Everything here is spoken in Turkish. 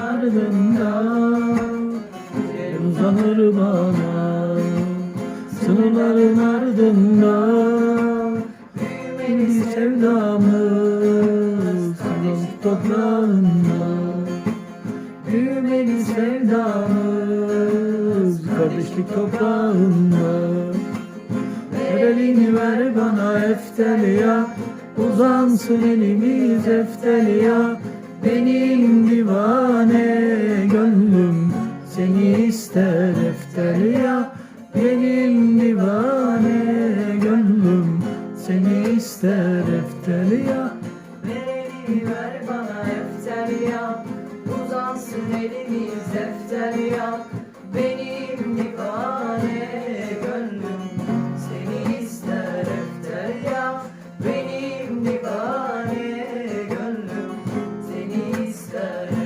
ardında uzanır bana Sınırların ardında Büyümeli sevdamız Kazan toprağında Büyümeli sevdamız Kardeşlik toprağında. Ver ver bana efteliya Uzansın elimiz efteliya. Benim Seni ister efterya Benim divane gönlüm seni ister efterya Vereni ver bana efterya Uzansın elimiz efterya Benim divane gönlüm seni ister efterya Benim divane gönlüm seni ister